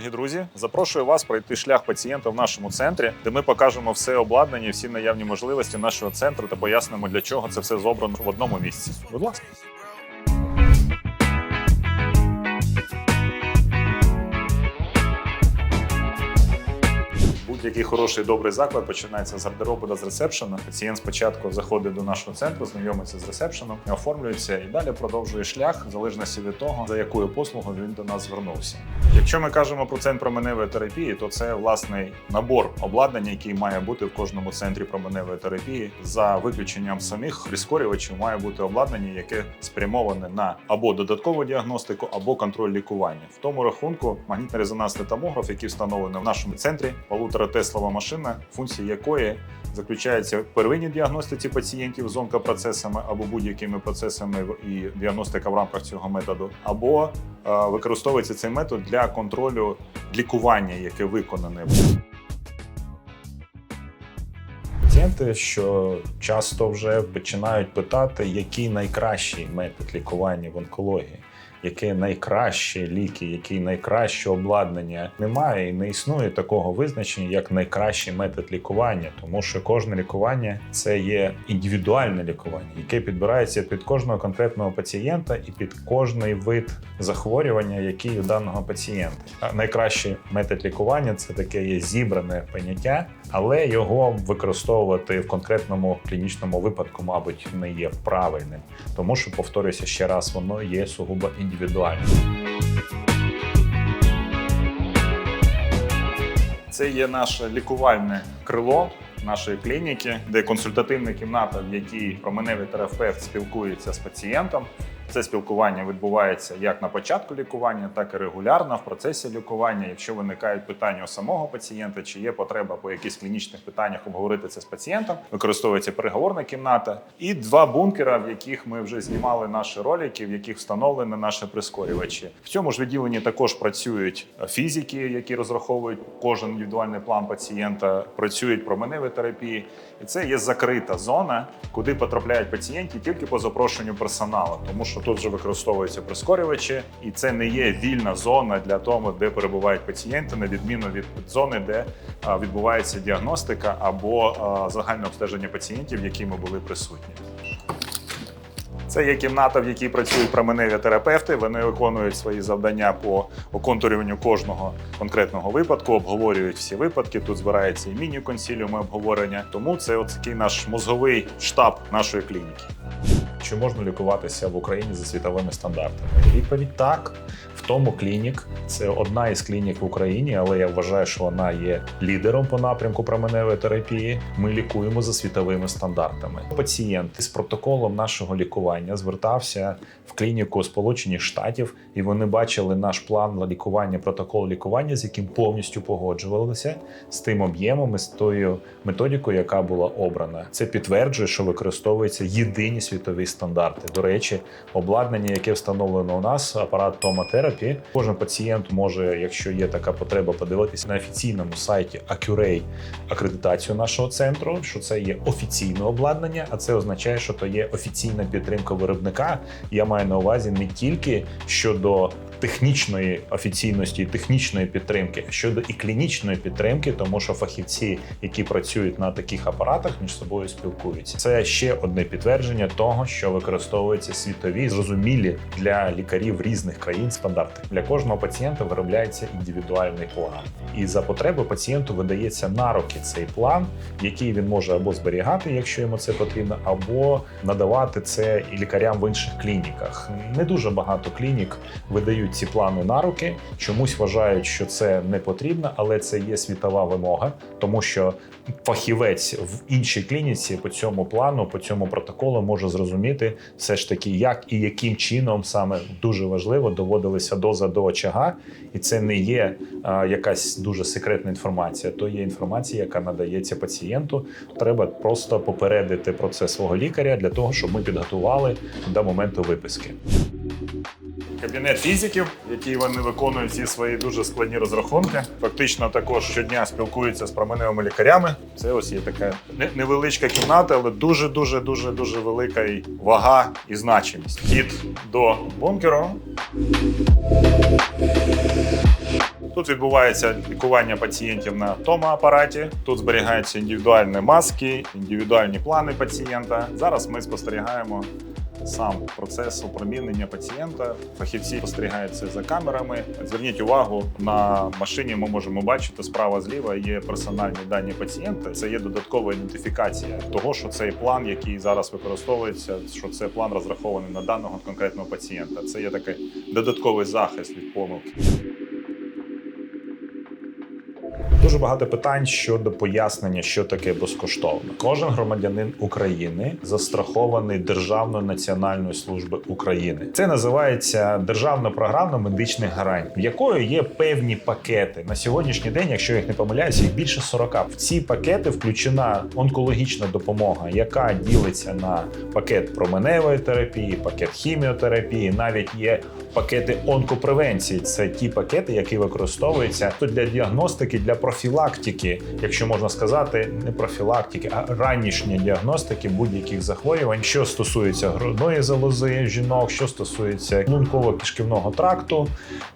дорогі друзі. Запрошую вас пройти шлях пацієнта в нашому центрі, де ми покажемо все обладнання, всі наявні можливості нашого центру та пояснимо, для чого це все зобрано в одному місці. Будь ласка. Будь-який хороший добрий заклад починається з гардеробу з ресепшена. Пацієнт спочатку заходить до нашого центру, знайомиться з ресепшеном, оформлюється і далі продовжує шлях в залежності від того, за якою послугою він до нас звернувся. Якщо ми кажемо про центр променевої терапії, то це власний набор обладнання, який має бути в кожному центрі променевої терапії. За виключенням самих прискорювачів має бути обладнання, яке спрямоване на або додаткову діагностику, або контроль лікування. В тому рахунку магнітно-резонансний томограф, який встановлений в нашому центрі, полутора Теслова машина, функція якої заключається в первинній діагностиці пацієнтів з онкопроцесами або будь-якими процесами і діагностика в рамках цього методу, або е, використовується цей метод для контролю лікування, яке виконане. Пацієнти, що часто вже починають питати, який найкращий метод лікування в онкології, які найкращі ліки, які найкраще обладнання. Немає і не існує такого визначення, як найкращий метод лікування, тому що кожне лікування це є індивідуальне лікування, яке підбирається під кожного конкретного пацієнта і під кожний вид захворювання, який у даного пацієнта. Найкращий метод лікування це таке є зібране поняття, але його використовувати в конкретному клінічному випадку, мабуть, не є правильним, тому що повторюся ще раз, воно є сугубо індивідуальним. Це є наше лікувальне крило нашої клініки, де консультативна кімната, в якій променевий терапевт спілкується з пацієнтом. Це спілкування відбувається як на початку лікування, так і регулярно в процесі лікування. Якщо виникають питання у самого пацієнта, чи є потреба по якихось клінічних питаннях обговорити це з пацієнтом, використовується переговорна кімната і два бункера, в яких ми вже знімали наші ролики, в яких встановлені наші прискорювачі. В цьому ж відділенні також працюють фізики, які розраховують кожен індивідуальний план пацієнта, працюють променеві терапії, і це є закрита зона, куди потрапляють пацієнти тільки по запрошенню персоналу, тому що тут вже використовуються прискорювачі, і це не є вільна зона для того, де перебувають пацієнти, на відміну від зони, де відбувається діагностика або загальне обстеження пацієнтів, які ми були присутні. Це є кімната, в якій працюють променеві терапевти. Вони виконують свої завдання по оконтурюванню кожного конкретного випадку, обговорюють всі випадки. Тут збирається і міні-консіліуми обговорення. Тому це от такий наш мозговий штаб нашої клініки. Чи можна лікуватися в Україні за світовими стандартами? Відповідь так. Тому клінік це одна із клінік в Україні, але я вважаю, що вона є лідером по напрямку променевої терапії. Ми лікуємо за світовими стандартами. Пацієнт з протоколом нашого лікування звертався в клініку Сполучених Штатів, і вони бачили наш план лікування, протокол лікування, з яким повністю погоджувалися з тим об'ємом і з тою методикою, яка була обрана. Це підтверджує, що використовуються єдині світові стандарти. До речі, обладнання, яке встановлено у нас, апарат томотерапі. Кожен пацієнт може, якщо є така потреба, подивитися на офіційному сайті Accuray акредитацію нашого центру, що це є офіційне обладнання, а це означає, що то є офіційна підтримка виробника. Я маю на увазі не тільки щодо технічної офіційності технічної підтримки, щодо і клінічної підтримки, тому що фахівці, які працюють на таких апаратах, між собою спілкуються. Це ще одне підтвердження того, що використовуються світові зрозумілі для лікарів різних країн стандарти. Для кожного пацієнта виробляється індивідуальний план, і за потреби пацієнту видається на руки цей план, який він може або зберігати, якщо йому це потрібно, або надавати це і лікарям в інших клініках. Не дуже багато клінік видають ці плани на руки. Чомусь вважають, що це не потрібно, але це є світова вимога, тому що фахівець в іншій клініці по цьому плану, по цьому протоколу може зрозуміти все ж таки, як і яким чином саме дуже важливо доводилися доза до очага, і це не є а, якась дуже секретна інформація. То є інформація, яка надається пацієнту. Треба просто попередити про це свого лікаря для того, щоб ми підготували до моменту виписки. Кабінет фізиків, який вони виконують ці свої дуже складні розрахунки. Фактично також щодня спілкуються з променевими лікарями. Це ось є така невеличка кімната, але дуже дуже дуже дуже велика і вага і значимість. Вхід до бункеру. Тут відбувається лікування пацієнтів на томоапараті. Тут зберігаються індивідуальні маски, індивідуальні плани пацієнта. Зараз ми спостерігаємо сам процес опромінення пацієнта. Фахівці спостерігаються за камерами. Зверніть увагу на машині. Ми можемо бачити справа зліва є персональні дані пацієнта. Це є додаткова ідентифікація того, що цей план, який зараз використовується, що це план розрахований на даного конкретного пацієнта. Це є такий додатковий захист від помилки. Дуже багато питань щодо пояснення, що таке безкоштовно. Кожен громадянин України застрахований Державною національною службою України. Це називається державна програма медичних гарантій, в якої є певні пакети на сьогоднішній день. Якщо я їх не помиляюся, їх більше 40. В ці пакети включена онкологічна допомога, яка ділиться на пакет променевої терапії, пакет хіміотерапії. Навіть є пакети онкопревенції. Це ті пакети, які використовуються для діагностики, для профілактики, якщо можна сказати, не профілактики, а ранішньої діагностики будь-яких захворювань, що стосується грудної залози жінок, що стосується шлунково-кишківного тракту,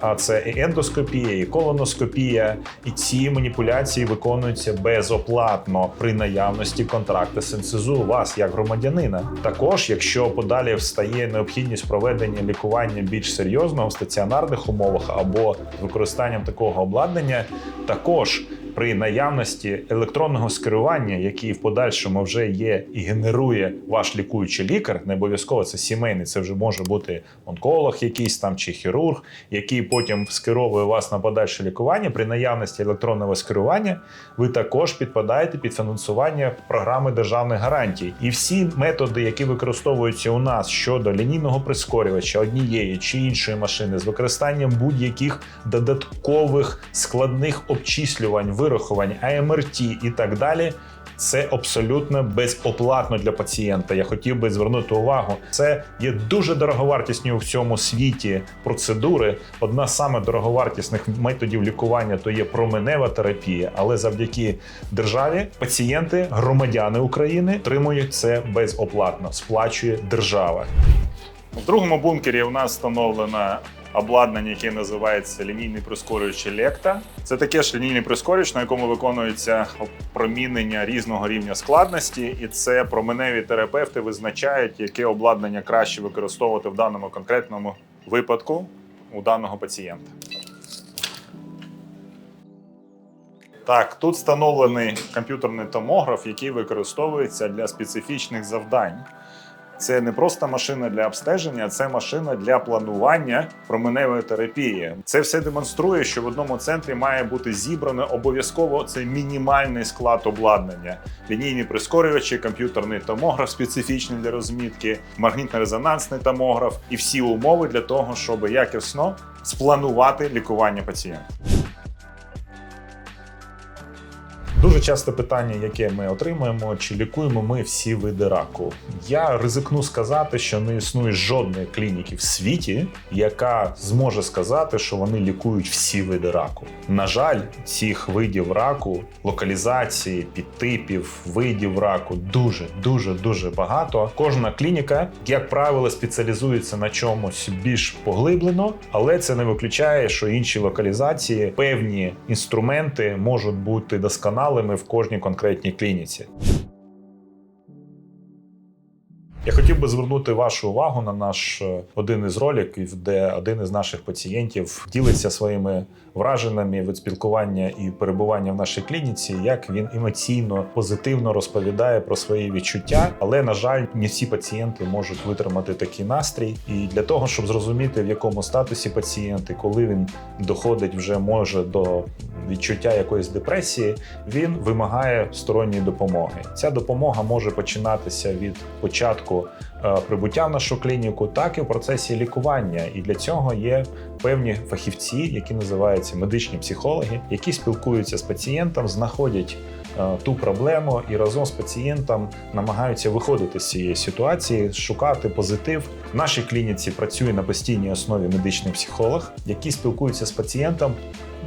а це і ендоскопія, і колоноскопія, і ці маніпуляції виконуються безоплатно при наявності контракту синцезу вас як громадянина. Також, якщо подалі встає необхідність проведення лікування більш серйозного в стаціонарних умовах або використанням такого обладнання, також при наявності електронного скерування, який в подальшому вже є і генерує ваш лікуючий лікар, не обов'язково це сімейний, це вже може бути онколог, якийсь там чи хірург, який потім скеровує вас на подальше лікування. При наявності електронного скерування ви також підпадаєте під фінансування програми державних гарантій. І всі методи, які використовуються у нас щодо лінійного прискорювача однієї чи іншої машини з використанням будь-яких додаткових складних обчислювань, вирахувань, АМРТ і так далі. Це абсолютно безоплатно для пацієнта. Я хотів би звернути увагу. Це є дуже дороговартісні у всьому світі процедури. Одна з саме дороговартісних методів лікування то є променева терапія, але завдяки державі пацієнти, громадяни України отримують це безоплатно. Сплачує держава. У другому бункері у нас встановлена обладнання, яке називається лінійний прискорювач Лекта. Це таке ж лінійний прискорювач, на якому виконується промінення різного рівня складності, і це променеві терапевти визначають, яке обладнання краще використовувати в даному конкретному випадку у даного пацієнта. Так, тут встановлений комп'ютерний томограф, який використовується для специфічних завдань. Це не просто машина для обстеження, це машина для планування променевої терапії. Це все демонструє, що в одному центрі має бути зібрано обов'язково це мінімальний склад обладнання: лінійні прискорювачі, комп'ютерний томограф специфічний для розмітки, магнітно-резонансний томограф і всі умови для того, щоб якісно спланувати лікування пацієнта. Дуже часте питання, яке ми отримуємо, чи лікуємо ми всі види раку. Я ризикну сказати, що не існує жодної клініки в світі, яка зможе сказати, що вони лікують всі види раку. На жаль, цих видів раку, локалізації, підтипів, видів раку дуже, дуже, дуже багато. Кожна клініка, як правило, спеціалізується на чомусь більш поглиблено, але це не виключає, що інші локалізації, певні інструменти можуть бути досконалими в кожній конкретній клініці. Я хотів би звернути вашу увагу на наш е, один із роликів, де один із наших пацієнтів ділиться своїми враженнями від спілкування і перебування в нашій клініці, як він емоційно позитивно розповідає про свої відчуття. Але на жаль, не всі пацієнти можуть витримати такий настрій. І для того, щоб зрозуміти в якому статусі пацієнти, коли він доходить вже може до відчуття якоїсь депресії, він вимагає сторонньої допомоги. Ця допомога може починатися від початку е, прибуття в нашу клініку, так і в процесі лікування. І для цього є певні фахівці, які називаються медичні психологи, які спілкуються з пацієнтом, знаходять. е, Ту проблему і разом з пацієнтом намагаються виходити з цієї ситуації, шукати позитив. В нашій клініці працює на постійній основі медичний психолог, який спілкується з пацієнтом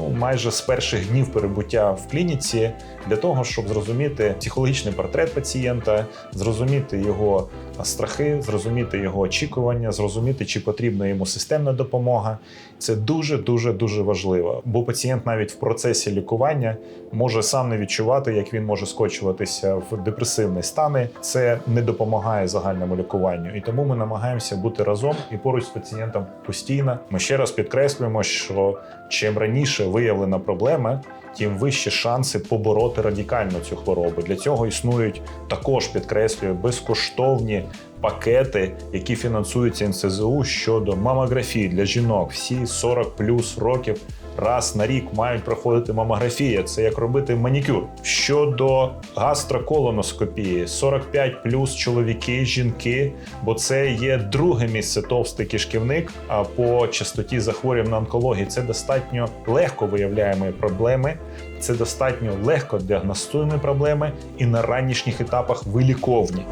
ну майже з перших днів перебуття в клініці для того, щоб зрозуміти психологічний портрет пацієнта, зрозуміти його страхи, зрозуміти його очікування, зрозуміти, чи потрібна йому системна допомога. Це дуже дуже дуже важливо, бо пацієнт навіть в процесі лікування може сам не відчувати, як він може скочуватися в депресивні стани. Це не допомагає загальному лікуванню, і тому ми намагаємося бути разом і поруч з пацієнтом постійно. Ми ще раз підкреслюємо, що чим раніше виявлена проблема. Тим вищі шанси побороти радикально цю хворобу. Для цього існують також підкреслюю безкоштовні пакети, які фінансуються НСЗУ щодо мамографії для жінок. Всі 40 плюс років раз на рік мають проходити мамографія. Це як робити манікюр. Щодо гастроколоноскопії, 45 плюс чоловіки, жінки, бо це є друге місце товстий кишківник. А по частоті захворювань на онкології це достатньо легко виявляємо проблеми. Це достатньо легко діагностуємо проблеми і на ранішніх етапах виліковні.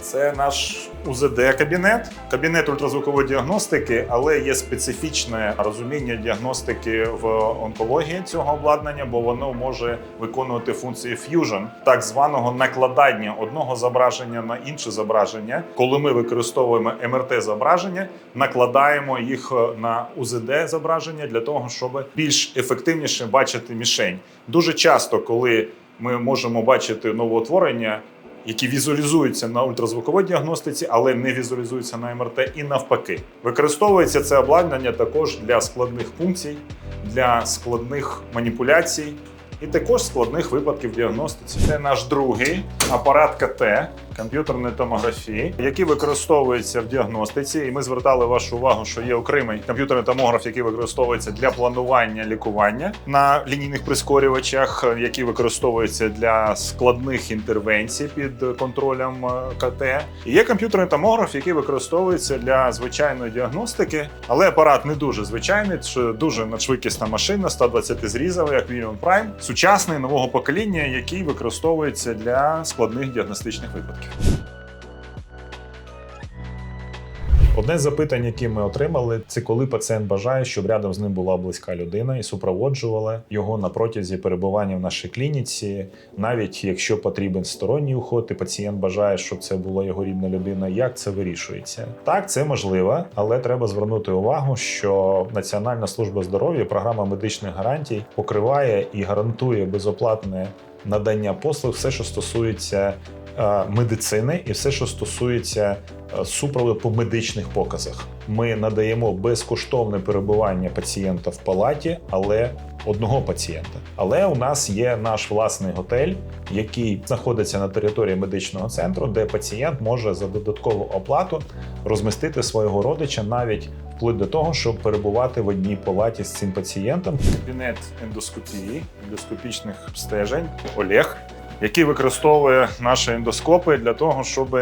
Це наш УЗД-кабінет, кабінет ультразвукової діагностики, але є специфічне розуміння діагностики в онкології цього обладнання, бо воно може виконувати функції ф'южн, так званого накладання одного зображення на інше зображення. Коли ми використовуємо МРТ-зображення, накладаємо їх на УЗД-зображення для того, щоб більш ефективніше бачити мішень. Дуже часто, коли ми можемо бачити новоутворення які візуалізуються на ультразвуковій діагностиці, але не візуалізуються на МРТ, і навпаки. Використовується це обладнання також для складних функцій, для складних маніпуляцій і також складних випадків діагностиці. Це наш другий апарат КТ комп'ютерної томографії, який використовується в діагностиці. І ми звертали вашу увагу, що є окремий комп'ютерний томограф, який використовується для планування лікування на лінійних прискорювачах, який використовується для складних інтервенцій під контролем е, КТ. І є комп'ютерний томограф, який використовується для звичайної діагностики, але апарат не дуже звичайний, це дуже надшвидкісна машина, 120 зрізова, як Prime, сучасний нового покоління, який використовується для складних діагностичних випадків. Одне з запитань, які ми отримали, це коли пацієнт бажає, щоб рядом з ним була близька людина і супроводжувала його на протязі перебування в нашій клініці, навіть якщо потрібен сторонній уход, і пацієнт бажає, щоб це була його рідна людина. Як це вирішується? Так, це можливо, але треба звернути увагу, що Національна служба здоров'я, програма медичних гарантій покриває і гарантує безоплатне надання послуг, все, що стосується медицини, і все, що стосується е, супроводу по медичних показах. Ми надаємо безкоштовне перебування пацієнта в палаті, але одного пацієнта. Але у нас є наш власний готель, який знаходиться на території медичного центру, де пацієнт може за додаткову оплату розмістити свого родича навіть вплоть до того, щоб перебувати в одній палаті з цим пацієнтом. Кабінет ендоскопії, ендоскопічних обстежень Олег, який використовує наші ендоскопи для того, щоб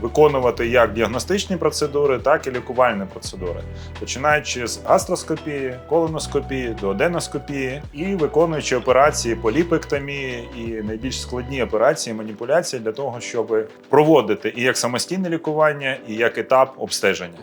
виконувати як діагностичні процедури, так і лікувальні процедури, починаючи з гастроскопії, колоноскопії, дуоденоскопії і виконуючи операції по ліпектомії і найбільш складні операції маніпуляції для того, щоб проводити і як самостійне лікування, і як етап обстеження.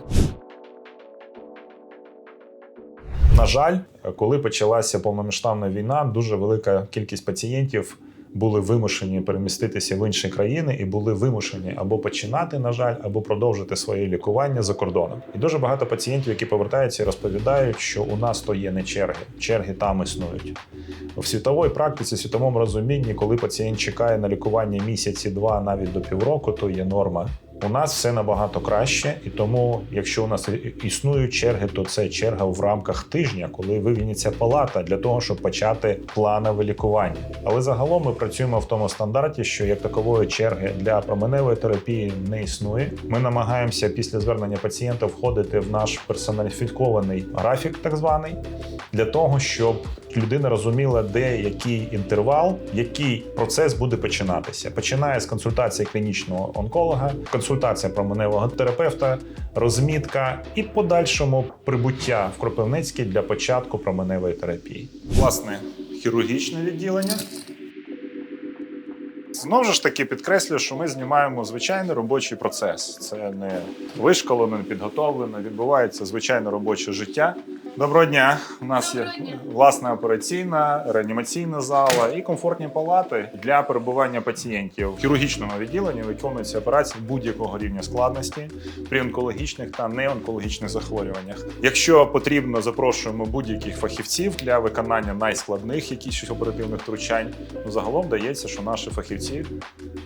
На жаль, коли почалася повномасштабна війна, дуже велика кількість пацієнтів були вимушені переміститися в інші країни і були вимушені або починати, на жаль, або продовжити своє лікування за кордоном. І дуже багато пацієнтів, які повертаються, розповідають, що у нас то є не черги, черги там існують. В світовій практиці, в світовому розумінні, коли пацієнт чекає на лікування місяці, два, навіть до півроку, то є норма. У нас все набагато краще, і тому, якщо у нас існують черги, то це черга в рамках тижня, коли вивільниться палата для того, щоб почати планове лікування. Але загалом ми працюємо в тому стандарті, що як такової черги для променевої терапії не існує. Ми намагаємося після звернення пацієнта входити в наш персоналіфікований графік, так званий, для того, щоб людина розуміла, де який інтервал, який процес буде починатися. Починає з консультації клінічного онколога, консультація променевого терапевта, розмітка і подальшому прибуття в Кропивницький для початку променевої терапії. власне хірургічне відділення. Знову ж таки підкреслюю, що ми знімаємо звичайний робочий процес. Це не вишколено, не підготовлено, відбувається звичайне робоче життя. Доброго дня. У нас є власна операційна, реанімаційна зала і комфортні палати для перебування пацієнтів. В хірургічному відділенні виконуються операції будь-якого рівня складності при онкологічних та неонкологічних захворюваннях. Якщо потрібно, запрошуємо будь-яких фахівців для виконання найскладних якихось оперативних втручань. Ну, загалом дається, що наші фахівці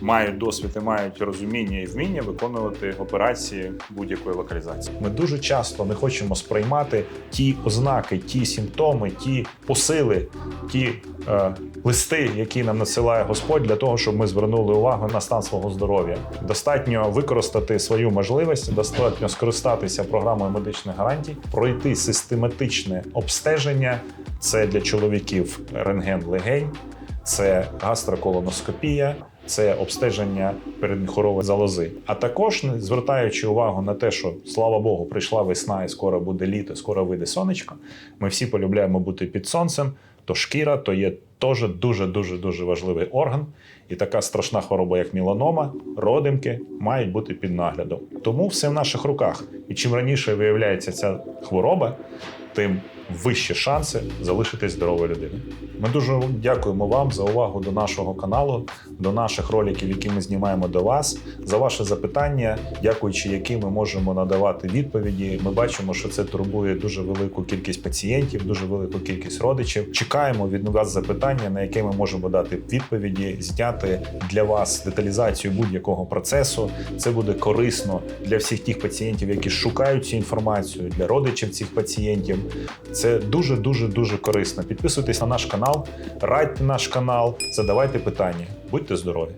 мають досвід і мають розуміння і вміння виконувати операції будь-якої локалізації. Ми дуже часто не хочемо сприймати ті ознаки, ті симптоми, ті посили, ті е, листи, які нам надсилає Господь, для того, щоб ми звернули увагу на стан свого здоров'я. Достатньо використати свою можливість, достатньо скористатися програмою медичних гарантій, пройти систематичне обстеження. Це для чоловіків рентген легень, це гастроколоноскопія, це обстеження передміхорової залози. А також звертаючи увагу на те, що слава Богу, прийшла весна і скоро буде літо, скоро вийде сонечко. Ми всі полюбляємо бути під сонцем. То шкіра то є теж дуже дуже дуже важливий орган, і така страшна хвороба, як міланома, родимки, мають бути під наглядом. Тому все в наших руках. І чим раніше виявляється ця хвороба, тим вищі шанси залишитись здоровою людиною. Ми дуже дякуємо вам за увагу до нашого каналу, до наших роликів, які ми знімаємо до вас, за ваші запитання, дякуючи яким ми можемо надавати відповіді. Ми бачимо, що це турбує дуже велику кількість пацієнтів, дуже велику кількість родичів. Чекаємо від вас запитання, на яке ми можемо дати відповіді, зняти для вас деталізацію будь-якого процесу. Це буде корисно для всіх тих пацієнтів, які шукають цю інформацію, для родичів цих пацієнтів. Це дуже дуже дуже корисно. Підписуйтесь на наш канал, радьте наш канал, задавайте питання. Будьте здорові!